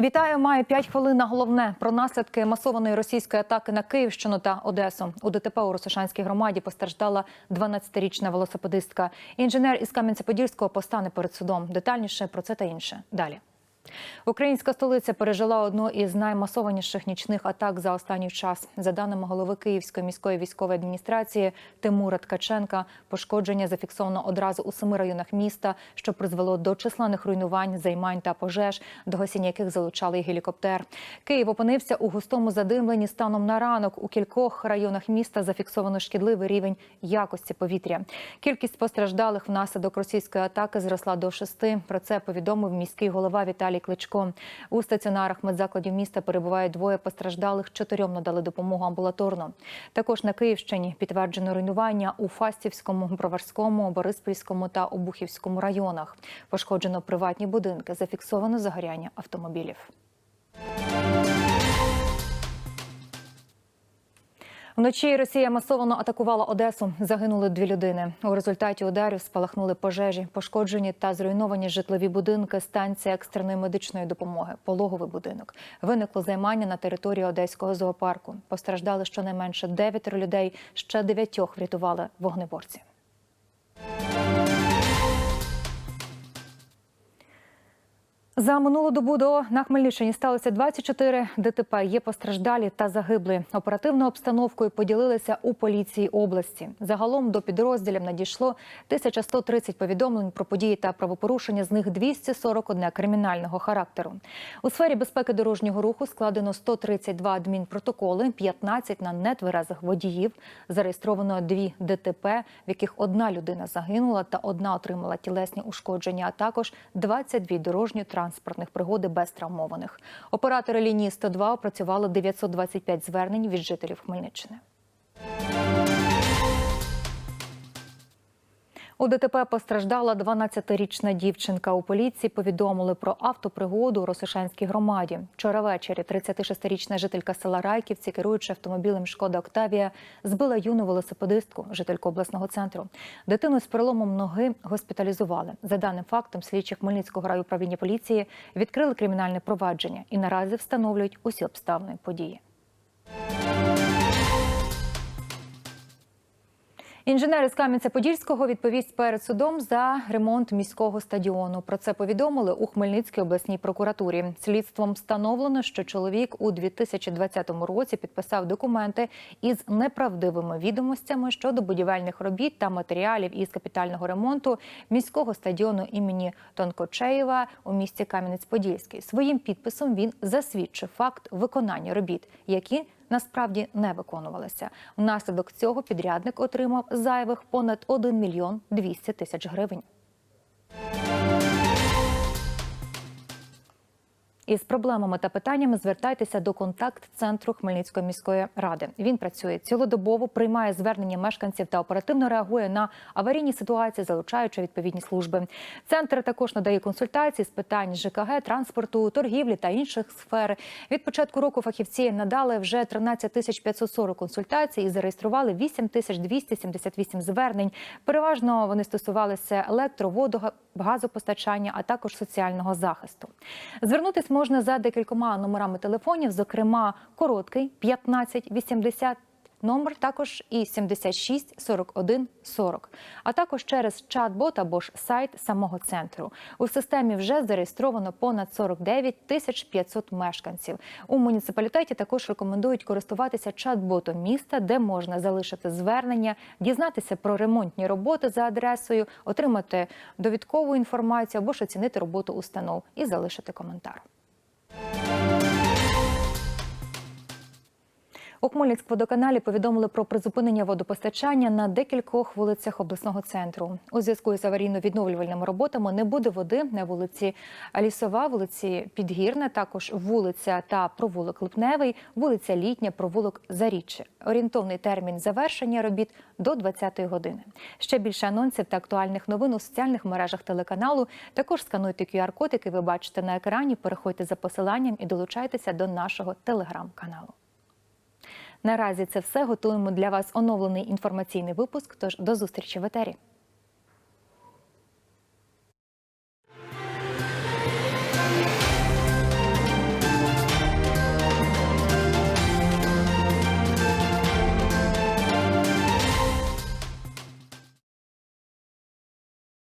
Вітаю, маю 5 хвилин на головне про наслідки масованої російської атаки на Київщину та Одесу. У ДТП у Росошанській громаді постраждала 12-річна велосипедистка. Інженер із Кам'янця-Подільського постане перед судом. Детальніше про це та інше далі. Українська столиця пережила одну із наймасованіших нічних атак за останній час. За даними голови Київської міської військової адміністрації Тимура Ткаченка, пошкодження зафіксовано одразу у семи районах міста, що призвело до численних руйнувань, займань та пожеж, до гасіння яких залучали гелікоптер. Київ опинився у густому задимленні станом на ранок. У кількох районах міста зафіксовано шкідливий рівень якості повітря. Кількість постраждалих внаслідок російської атаки зросла до шести. Про це повідомив міський голова Віталій Кличко. У стаціонарах медзакладів міста перебувають двоє постраждалих. Чотирьом надали допомогу амбулаторно. Також на Київщині підтверджено руйнування у Фастівському, Броварському, Бориспільському та Обухівському районах. Пошкоджено приватні будинки. Зафіксовано загоряння автомобілів. Вночі Росія масовано атакувала Одесу. Загинули дві людини. У результаті ударів спалахнули пожежі, пошкоджені та зруйновані житлові будинки, станція екстреної медичної допомоги, пологовий будинок. Виникло займання на території одеського зоопарку. Постраждали щонайменше дев'ятеро людей. Ще дев'ятьох врятували вогнеборці. За минулу добу до на Хмельниччині сталося 24 ДТП. Є постраждалі та загиблі. Оперативною обстановкою поділилися у поліції області. Загалом до підрозділів надійшло 1130 повідомлень про події та правопорушення. З них 241 кримінального характеру. У сфері безпеки дорожнього руху складено 132 адмінпротоколи, 15 на нетверезих водіїв. Зареєстровано дві ДТП, в яких одна людина загинула та одна отримала тілесні ушкодження. А також 22 дорожньо транспортних пригоди без травмованих. Оператори лінії 102 опрацювали 925 звернень від жителів Хмельниччини. У ДТП постраждала 12-річна дівчинка. У поліції повідомили про автопригоду у Росошанській громаді. Вчора ввечері 36-річна жителька села Райківці, керуючи автомобілем Шкода Октавія, збила юну велосипедистку, жительку обласного центру. Дитину з переломом ноги госпіталізували. За даним фактом, слідчі Хмельницького райуправління поліції відкрили кримінальне провадження і наразі встановлюють усі обставини події. Інженер із Кам'янця-Подільського відповість перед судом за ремонт міського стадіону. Про це повідомили у Хмельницькій обласній прокуратурі. Слідством встановлено, що чоловік у 2020 році підписав документи із неправдивими відомостями щодо будівельних робіт та матеріалів із капітального ремонту міського стадіону імені Тонкочеєва у місті Кам'янець-Подільський. Своїм підписом він засвідчив факт виконання робіт, які насправді не виконувалися. Внаслідок цього підрядник отримав зайвих понад 1 мільйон 200 тисяч гривень. Із проблемами та питаннями звертайтеся до контакт-центру Хмельницької міської ради. Він працює цілодобово, приймає звернення мешканців та оперативно реагує на аварійні ситуації, залучаючи відповідні служби. Центр також надає консультації з питань ЖКГ, транспорту, торгівлі та інших сфер. Від початку року фахівці надали вже 13 тисяч 540 консультацій і зареєстрували 8 тисяч 278 звернень. Переважно вони стосувалися електро, воду, газопостачання, а також соціального захисту. Звернутись можна за декількома номерами телефонів, зокрема короткий 15 80 номер також і 76 41 40, а також через чат-бот або ж сайт самого центру. У системі вже зареєстровано понад 49 тисяч 500 мешканців. У муніципалітеті також рекомендують користуватися чат-ботом міста, де можна залишити звернення, дізнатися про ремонтні роботи за адресою, отримати довідкову інформацію або ж оцінити роботу установ і залишити коментар. Thank you. У Хмельницькводоканалі повідомили про призупинення водопостачання на декількох вулицях обласного центру. У зв'язку з аварійно-відновлювальними роботами не буде води на вулиці Лісова, вулиці Підгірна, також вулиця та провулок Липневий, вулиця Літня, провулок Заріччя. Орієнтовний термін завершення робіт до 20-ї години. Ще більше анонсів та актуальних новин у соціальних мережах телеканалу. Також скануйте QR-код, який ви бачите на екрані. Переходьте за посиланням і долучайтеся до нашого телеграм-каналу. Наразі це все готуємо для вас оновлений інформаційний випуск. Тож до зустрічі в етері.